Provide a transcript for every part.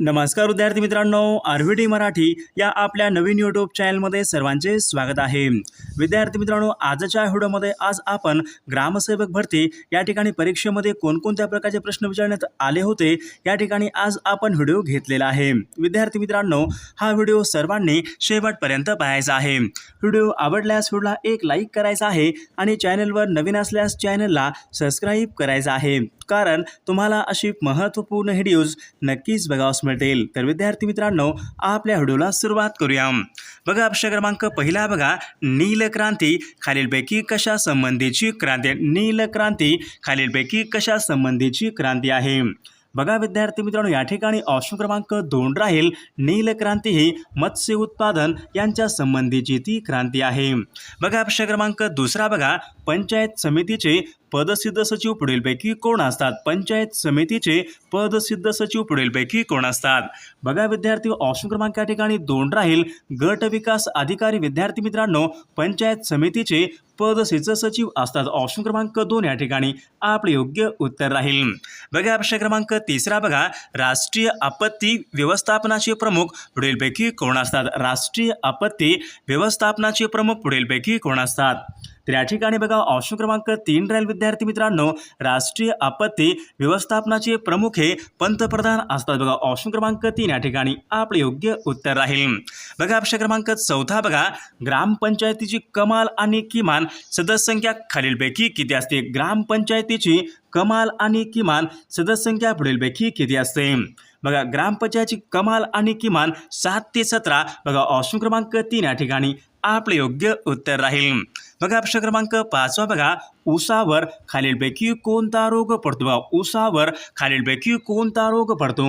नमस्कार विद्यार्थी मित्रांनो आर व्ही टी मराठी या आपल्या नवीन यूट्यूब चॅनलमध्ये सर्वांचे स्वागत आहे. विद्यार्थी मित्रांनो आजच्या व्हिडिओमध्ये आज आपण ग्रामसेवक भरती या ठिकाणी परीक्षेमध्ये कोणकोणत्या प्रकारचे प्रश्न विचारण्यात आले होते या ठिकाणी आज आपण व्हिडिओ घेतलेला आहे. विद्यार्थी मित्रांनो हा व्हिडिओ सर्वांनी शेवटपर्यंत पाहायचा आहे. व्हिडिओ आवडल्यास व्हिडिओला एक लाईक करायचा आहे आणि चॅनलवर नवीन असल्यास चॅनलला सबस्क्राईब करायचं आहे. कारण तुम्हाला अशी महत्त्वपूर्ण व्हिडिओज नक्कीच बघावस मिळतील. तर विद्यार्थी मित्रांनो आपल्या व्हिडिओला सुरुवात करूया. बघा प्रश्न क्रमांक पहिला बघा. नीलक्रांती खालीलपैकी कशा संबंधीची क्रांती? आहे? नीलक्रांती खालीलपैकी कशा संबंधीची क्रांती आहे? बघा विद्यार्थी मित्रांनो या ठिकाणी ऑप्शन क्रमांक दोन राहील. नीलक्रांती ही मत्स्य उत्पादन यांच्या संबंधीची ती क्रांती आहे. बघा प्रश्न क्रमांक दुसरा बघा. पंचायत समितीचे पदसिद्ध सचिव पुढीलपैकी कोण असतात? पंचायत समितीचे पदसिद्ध सचिव पुढीलपैकी कोण असतात? बघा विद्यार्थी ऑप्शन क्रमांक या ठिकाणी दोन राहील. गट विकास अधिकारी विद्यार्थी मित्रांनो पंचायत समितीचे पदसिद्ध सचिव असतात. ऑप्शन क्रमांक दोन या ठिकाणी आपले योग्य उत्तर राहील. बघा प्रश्न क्रमांक तिसरा बघा. राष्ट्रीय आपत्ती व्यवस्थापनाचे प्रमुख पुढीलपैकी कोण असतात? राष्ट्रीय आपत्ती व्यवस्थापनाचे प्रमुख पुढीलपैकी कोण असतात? तर या ठिकाणी बघा ऑप्शन क्रमांक तीन राहील विद्यार्थी मित्रांनो. राष्ट्रीय आपत्ती व्यवस्थापनाचे प्रमुख हे पंतप्रधान असतात बघा. ऑप्शन क्रमांक तीन या ठिकाणी आपले योग्य उत्तर राहील. बघा ऑप्शन क्रमांक चौथा बघा. ग्रामपंचायतीची कमाल आणि किमान सदस्य संख्या खालीलपैकी किती असते? ग्रामपंचायतीची कमाल आणि किमान सदस्यसंख्या पुढीलपैकी किती असते? बघा ग्रामपंचायतची कमाल आणि किमान सात ते सतरा. बघा ऑप्शन क्रमांक तीन या ठिकाणी आपले योग्य उत्तर राहील. बघा प्रश्न क्रमांक पाचवा बघा. उसावर खालीलपैकी कोणता रोग पडतो? उसावर खालीलपैकी कोणता रोग पडतो?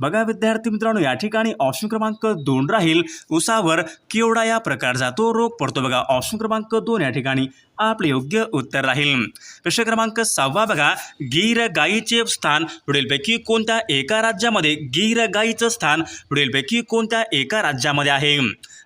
बघा विद्यार्थी मित्रांनो या ठिकाणी ऑप्शन क्रमांक दोन राहील. उसावर केवढा या प्रकारचा तो रोग पडतो? बघा ऑप्शन क्रमांक दोन या ठिकाणी आपले योग्य उत्तर राहील. प्रश्न क्रमांक सहावा बघा. गीर गायीचे स्थान पुढीलपैकी कोणत्या एका राज्यामध्ये? गीर गायीचं स्थान पुढीलपैकी कोणत्या एका राज्यामध्ये आहे?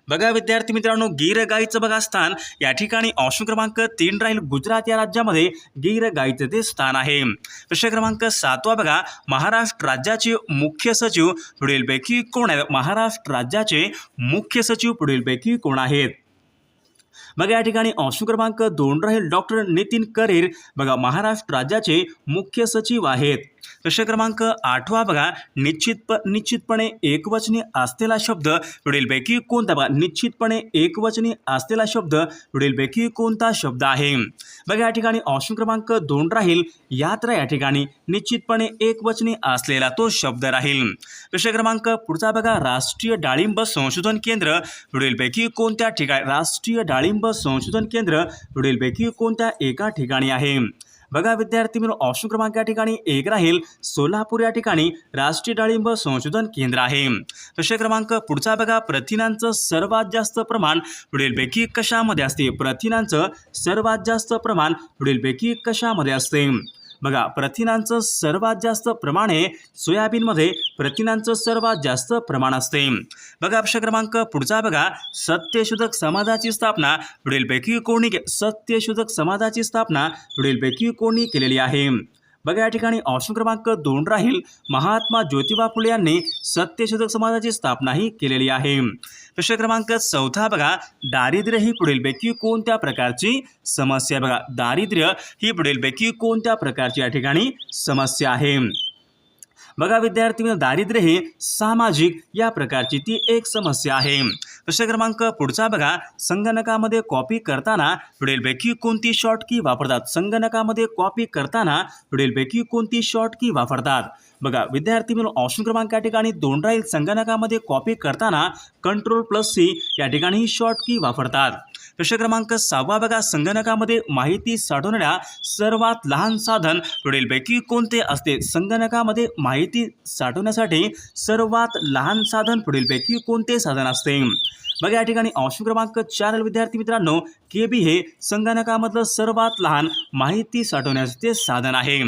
बघा विद्यार्थी मित्रांनो गीर गाईचं बघा स्थान. या ठिकाणी ऑप्शन क्रमांक तीन राहील गुजरात या राज्यामध्ये गीर गाईचं ते स्थान आहे. प्रश्न क्रमांक सातवा बघा. महाराष्ट्र राज्याचे मुख्य सचिव पुढीलपैकी कोण आहेत? महाराष्ट्र राज्याचे मुख्य सचिव पुढीलपैकी कोण आहेत? बघा या ठिकाणी ऑप्शन क्रमांक दोन राहील डॉक्टर नितीन करेर. बघा महाराष्ट्र राज्याचे मुख्य सचिव आहेत. प्रश्न क्रमांक आठवा बघा. निश्चित निश्चितपणे एकवचनी असलेला शब्द पुढीलपैकी कोणता बघा. निश्चितपणे एकवचनी असलेला शब्द पुढीलपैकी कोणता शब्द आहे? बघा या ठिकाणी ऑप्शन क्रमांक दोन राहील. यात्रा या ठिकाणी निश्चितपणे एकवचनी असलेला तो शब्द राहील. प्रश्न क्रमांक पुढचा बघा. राष्ट्रीय डाळिंब संशोधन केंद्र पुढीलपैकी कोणत्या ठिकाणी राष्ट्रीय डाळिंब संशोधन केंद्र पुढीलपैकी कोणत्या एका ठिकाणी आहे? बघा विद्यार्थी मित्र ऑप्शन क्रमांक या ठिकाणी एक राहील. सोलापूर या ठिकाणी राष्ट्रीय डाळिंब संशोधन केंद्र आहे. प्रश्न क्रमांक पुढचा बघा. प्रथिनांचं सर्वात जास्त प्रमाण पुढीलपैकी कशामध्ये असते? प्रथिनांचं सर्वात जास्त प्रमाण पुढीलपैकी कशामध्ये असते? बघा प्रथिनांचं सर्वात जास्त प्रमाण हे सोयाबीनमध्ये प्रथिनांचं सर्वात जास्त प्रमाण असते. बघा अक्षर क्रमांक पुढचा बघा. सत्यशोधक समाजाची स्थापना पुढीलपैकी कोणी के सत्यशोधक समाजाची स्थापना पुढीलपैकी कोणी केलेली आहे? बघा या ठिकाणी ऑप्शन क्रमांक दोन राहील. महात्मा ज्योतिबा फुले यांनी सत्यशोधक समाजाची स्थापनाही केलेली आहे. प्रश्न क्रमांक चौथा बघा दारिद्र्य ही पुढीलपैकी कोणत्या प्रकारची समस्या बघा दारिद्र्य ही पुढीलपैकी कोणत्या प्रकारची या ठिकाणी समस्या आहे? बघा विद्यार्थी दारिद्र्य हे सामाजिक या प्रकारची ती एक समस्या आहे. प्रश्न क्रमांक पुढचा बघा. संगणकामध्ये कॉपी करताना पुढीलपैकी कोणती शॉर्ट की वापरतात? संगणकामध्ये कॉपी करताना पुढीलपैकी कोणती शॉर्ट की वापरतात? बघा विद्यार्थी मिळून ऑप्शन क्रमांक या ठिकाणी दोन राहील. संगणकामध्ये कॉपी करताना कंट्रोल प्लस सी या ठिकाणी ही शॉर्ट की वापरतात. प्रश्न क्रमांक सहावा बघा. संगणकामध्ये माहिती साठवणाऱ्या सर्वात लहान साधन पुढीलपैकी कोणते असते? संगणकामध्ये माहिती साठवण्यासाठी सर्वात लहान साधन पुढीलपैकी कोणते साधन असते? बघा या ठिकाणी ऑप्शन क्रमांक चार विद्यार्थी मित्रांनो के बी हे संगणकामधलं सर्वात लहान माहिती साठवण्याचे साधन आहे.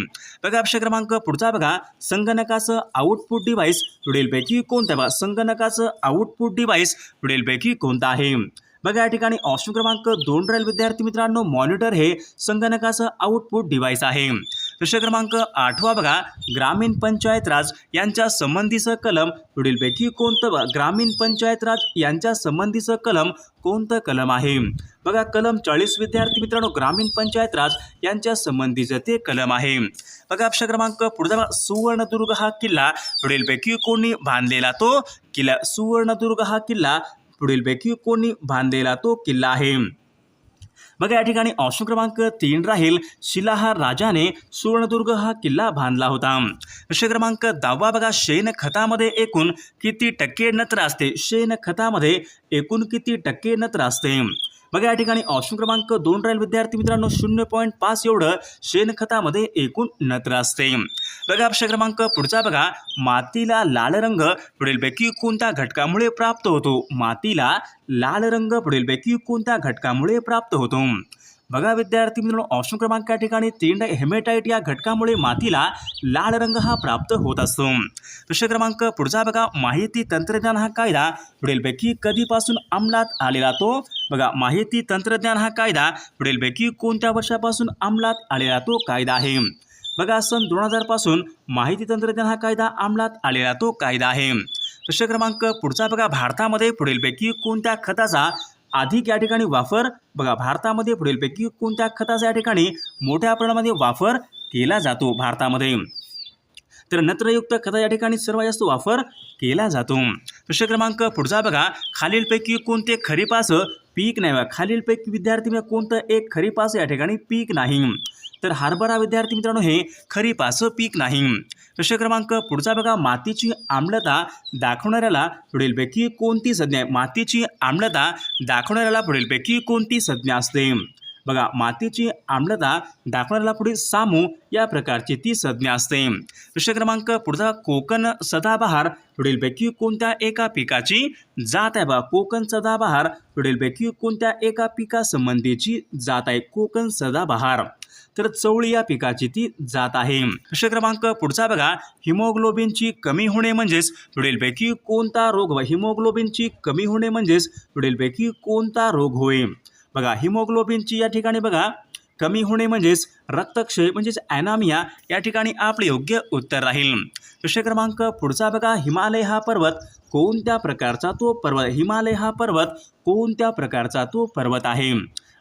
बघा ऑप्शन क्रमांक पुढचा बघा. संगणकाचं आउटपुट डिव्हाइस पुढीलपैकी कोणतं आहे? बघा संगणकाचं आउटपुट डिव्हाइस पुढीलपैकी कोणतं आहे? बघा या ठिकाणी ऑप्शन क्रमांक दोन राहील विद्यार्थी मित्रांनो. मॉनिटर हे संगणकाचं आउटपुट डिव्हाइस आहे. प्रश्न क्रमांक आठवा बघा. ग्रामीण पंचायत राज यांच्या संबंधीचं कलम पुढीलपैकी कोणतं ग्रामीण पंचायत राज यांच्या संबंधीचं कलम कोणतं कलम आहे? बघा कलम चाळीस विद्यार्थी मित्रांनो ग्रामीण पंचायत राज यांच्या संबंधीचं ते कलम आहे. बघा ऑप्शन क्रमांक पुढचा सुवर्णदुर्ग हा किल्ला पुढीलपैकी कोणी बांधलेला तो किल्ला? सुवर्णदुर्ग हा किल्ला पुढीलपैकी कोणी बांधलेला तो किल्ला आहे. मग या ठिकाणी ऑप्शन क्रमांक तीन राहील. शिलाहार राजाने सुवर्णदुर्ग हा किल्ला बांधला होता. प्रश्न क्रमांक दहावा बघा शेणखतामध्ये एकूण किती टक्के नत्र असते? शेणखतामध्ये एकूण किती टक्के नत्र असते? बघा या ठिकाणी ऑप्शन क्रमांक दोन राहील विद्यार्थी मित्रांनो शून्य पॉईंट पाच एवढं शेणखतामध्ये एकूण नत्र असते. बघा ऑप्शन क्रमांक पुढचा बघा. मातीला लाल रंग पुढीलपैकी कोणत्या घटकामुळे प्राप्त होतो? मातीला लाल रंग पुढीलपैकी कोणत्या घटकामुळे प्राप्त होतो? बघा विद्यार्थी मित्रांनो ऑप्शन क्रमांक या ठिकाणी तीन हेमेटाईट या घटकामुळे मातीला लाल रंग हा प्राप्त होत असतो. प्रश्न क्रमांक पुढचा बघा माहिती तंत्रज्ञान हा कायदा पुढीलपैकी कधीपासून अंमलात आलेला तो? बघा माहिती तंत्रज्ञान हा कायदा पुढीलपैकी कोणत्या वर्षापासून अंमलात आलेला तो कायदा आहे? बघा सन दोन हजारपासून माहिती तंत्रज्ञान हा कायदा अंमलात आलेला तो कायदा आहे. प्रश्न क्रमांक पुढचा बघा भारतामध्ये पुढीलपैकी कोणत्या खताचा अधिक या ठिकाणी वापर बघा भारतामध्ये पुढीलपैकी कोणत्या खताचा या ठिकाणी मोठ्या प्रमाणामध्ये वापर केला जातो भारतामध्ये? तर नत्रयुक्त खता या ठिकाणी सर्वात जास्त वापर केला जातो. प्रश्न क्रमांक पुढचा बघा. खालीलपैकी कोणते खरीपास पीक नाही? खालीलपैकी विद्यार्थी कोणतं एक खरीपास या ठिकाणी पीक नाही. तर हरभरा विद्यार्थी मित्रांनो हे खरीपाचं पीक नाही. प्रश्न क्रमांक पुढचा बघा मातीची आम्लता दाखवणाऱ्याला पुढीलपैकी कोणती संज्ञा आहे? मातीची आम्लता दाखवणाऱ्याला पुढीलपैकी कोणती संज्ञा असते? बघा मातीची आम्लता दाखवणाऱ्याला पुढील सामू या प्रकारची ती संज्ञा असते. प्रश्न क्रमांक पुढचा कोकण सदाबहार पुढीलपैकी कोणत्या एका पिकाची जात आहे? बघा कोकण सदाबहार पुढीलपैकी कोणत्या एका पिकासंबंधीची जात आहे? कोकण सदाबहार. तर चवळी या पिकाची ती जात आहे. प्रश्न क्रमांक पुढचा बघा. हिमोग्लोबिनची कमी होणे म्हणजेच पुढीलपैकी कोणता रोग हिमोग्लोबिनची कमी होणे म्हणजेच पुढीलपैकी कोणता रोग होय? बघा हिमोग्लोबिनची या ठिकाणी बघा. कमी होणे म्हणजेच रक्तक्षय म्हणजेच ॲनामिया या ठिकाणी आपले योग्य उत्तर राहील. प्रश्न क्रमांक पुढचा बघा. हिमालय हा पर्वत कोणत्या प्रकारचा तो पर्वत? हिमालय हा पर्वत कोणत्या प्रकारचा तो पर्वत आहे?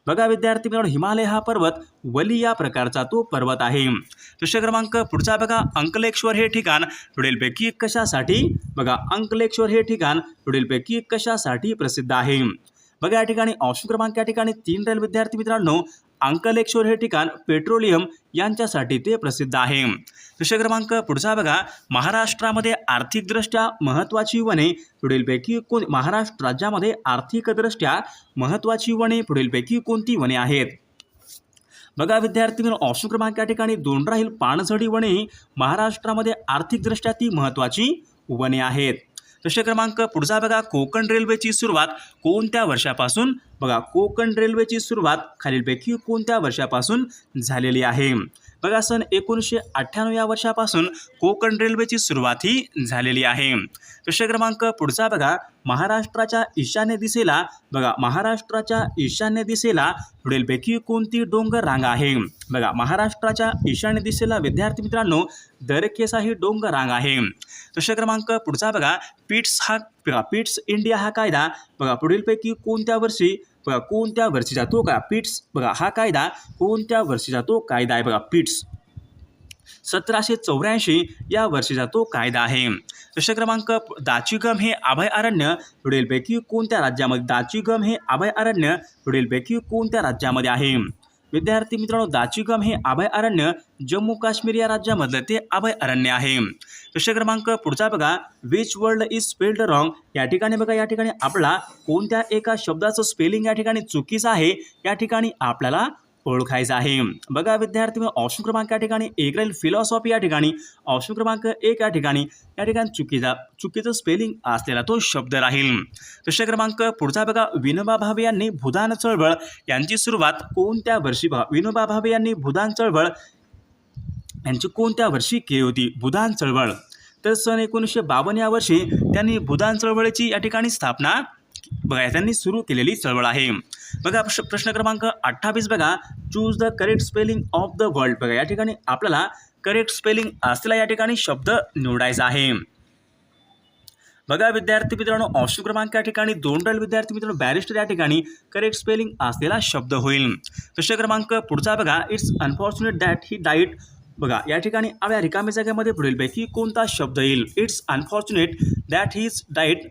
बघा विद्यार्थी मित्रांनो हिमालय हा पर्वत वली या प्रकारचा तो पर्वत आहे. प्रश्न क्रमांक पुढचा बघा अंकलेश्वर हे ठिकाण पुढीलपैकी कशासाठी? बघा अंकलेश्वर हे ठिकाण पुढीलपैकी कशासाठी प्रसिद्ध आहे? बघा या ठिकाणी ऑप्शन क्रमांक या ठिकाणी तीन राहील विद्यार्थी मित्रांनो. अंकलेश्वर हे ठिकाण पेट्रोलियम यांच्यासाठी ते प्रसिद्ध आहे. प्रश्न क्रमांक पुढचा बघा. महाराष्ट्रामध्ये आर्थिकदृष्ट्या महत्त्वाची वने पुढीलपैकी कोण महाराष्ट्र राज्यामध्ये आर्थिकदृष्ट्या महत्त्वाची वने पुढीलपैकी कोणती वने आहेत? बघा विद्यार्थी मित्रांनो, ऑप्शन क्रमांक या ठिकाणी दोन राहील. पाणझडी वने महाराष्ट्रामध्ये आर्थिकदृष्ट्या ती महत्त्वाची वने आहेत. प्रश्न क्रमांक पुढचा बघा कोकण रेल्वेची सुरुवात कोणत्या वर्षापासून? बघा कोकण रेल्वेची सुरुवात खालीलपैकी कोणत्या वर्षापासून झालेली आहे? बघा सन एकोणीसशे अठ्ठ्याण्णव या वर्षापासून कोकण रेल्वेची सुरुवात ही झालेली आहे. प्रश्न क्रमांक पुढचा बघा. महाराष्ट्राच्या ईशान्य दिशेला बघा महाराष्ट्राच्या ईशान्य दिशेला पुढीलपैकी कोणती डोंगर रांग आहे? बघा महाराष्ट्राच्या ईशान्य दिशेला विद्यार्थी मित्रांनो दरकेसा ही डोंगर रांग आहे. प्रश्न क्रमांक पुढचा बघा. पिट्स हा बघा पिट्स इंडिया हा कायदा बघा पुढीलपैकी कोणत्या वर्षी कोणत्या वर्षीचा तो का पिट्स बघा हा कायदा कोणत्या वर्षीचा तो कायदा आहे बघा पिट्स. सतराशे चौऱ्याऐंशी या वर्षीचा तो कायदा आहे. प्रश्न क्रमांक दाचिगम हे अभय अरण्य पुढीलपैकी कोणत्या राज्यामध्ये दाचिगम हे अभय अरण्य पुढीलपैकी कोणत्या राज्यामध्ये आहे? विद्यार्थी मित्रांनो दाचिगम हे अभय अरण्य जम्मू काश्मीर या राज्यामधलं ते अभय अरण्य आहे. प्रश्न क्रमांक पुढचा बघा. Which world is spelled wrong या ठिकाणी बघा या ठिकाणी आपला कोणत्या एका शब्दाचं स्पेलिंग या ठिकाणी चुकीचं आहे? या ठिकाणी आपल्याला ओळखायचं आहे. बघा विद्यार्थी मित्रांनो, ऑप्शन क्रमांक या ठिकाणी एक राहील. फिलॉसॉफी या ठिकाणी. ऑप्शन क्रमांक एक या ठिकाणी. या ठिकाणी चुकीचा चुकीचं स्पेलिंग असलेला तो शब्द राहील. प्रश्न क्रमांक पुढचा बघा. विनोबा भावे यांनी भूदान चळवळ यांची सुरुवात कोणत्या वर्षी भा विनोबा भावे यांनी भूदान चळवळ यांची कोणत्या वर्षी केली होती? भूदान चळवळ. तर सन एकोणीसशे बावन्न या वर्षी त्यांनी भूदान चळवळीची या ठिकाणी स्थापना बघा त्यांनी सुरू केलेली चळवळ आहे. बघा प्रश्न प्रश्न क्रमांक अठ्ठावीस बघा. Choose the correct spelling of the world बघा या ठिकाणी आपल्याला करेक्ट स्पेलिंग असलेला या ठिकाणी शब्द निवडायचा आहे. बघा विद्यार्थी मित्रांनो ऑप्शन क्रमांक या ठिकाणी दोन राहील विद्यार्थी मित्रांनो बॅरिस्टर या ठिकाणी करेक्ट स्पेलिंग असलेला शब्द होईल. प्रश्न क्रमांक पुढचा बघा. It's unfortunate that he diet बघा या ठिकाणी आपल्या रिकाम्या जागेमध्ये पुढीलपैकी कोणता शब्द येईल? It's unfortunate that his diet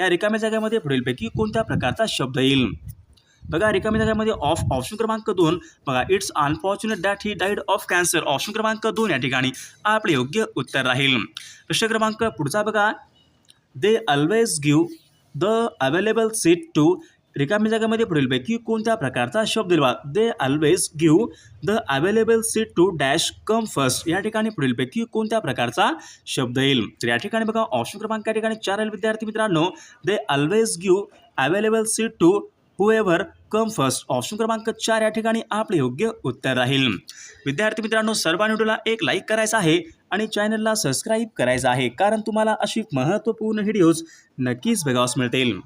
या रिकाम्या जागेमध्ये पुढीलपैकी कोणत्या प्रकारचा शब्द येईल? बघा रिकामी जागेमध्ये ऑफ ऑप्शन क्रमांक दोन. बघा it's unfortunate that he died of cancer option क्रमांक दोन या ठिकाणी. आपले योग्य उत्तर राहील. प्रश्न क्रमांक पुढचा बघा. They always give the available seat to रिकामी जागेमध्ये पुढीलपैकी कोणत्या प्रकारचा शब्द दिला they always give the available seat to dash come first या ठिकाणी पुढीलपैकी कोणत्या प्रकारचा शब्द येईल? तर या ठिकाणी बघा ऑप्शन क्रमांक या ठिकाणी चार विद्यार्थी मित्रांनो. They always give available seat to who come first option क्रमांक चार या ठिकाणी आपले योग्य उत्तर राहील. विद्यार्थी मित्रांनो सर्वांनी व्हिडिओला एक लाईक करायचा आहे आणि चॅनलला सबस्क्राईब करायचं आहे. कारण तुम्हाला अशी महत्त्वपूर्ण व्हिडिओज नक्कीच बघावस मिळतील.